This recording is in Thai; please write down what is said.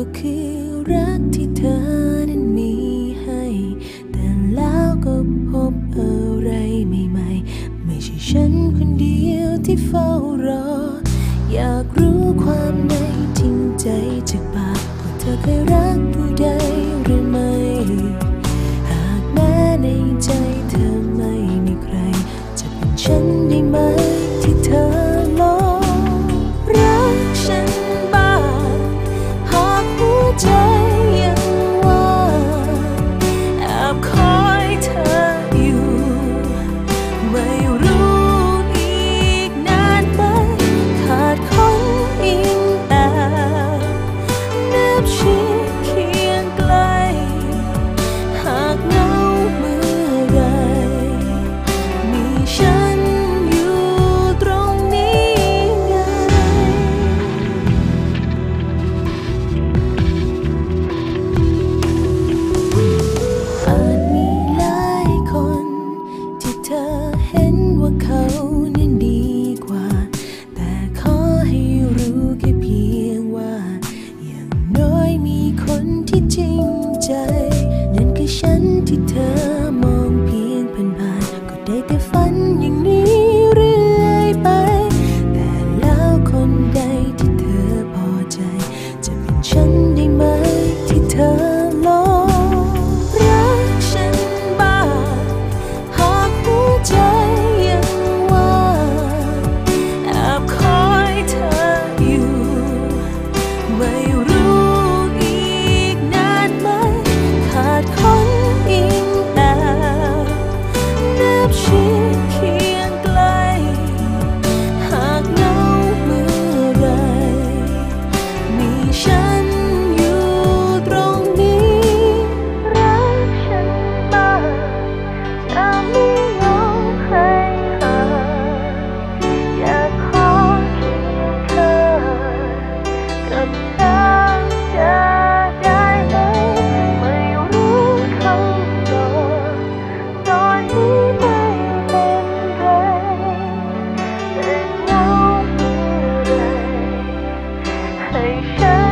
ก็คือรักที่เธอนั้นมีให้ แต่แล้วก็พบอะไรใหม่ๆ ไม่ใช่ฉันคนเดียวที่เฝ้ารอ อยากรู้ความในจริงใจจากปากว่าเธอเคยรัก 去 ที่จริงใจ นั่นคือฉันที่เธอ cheese. 很深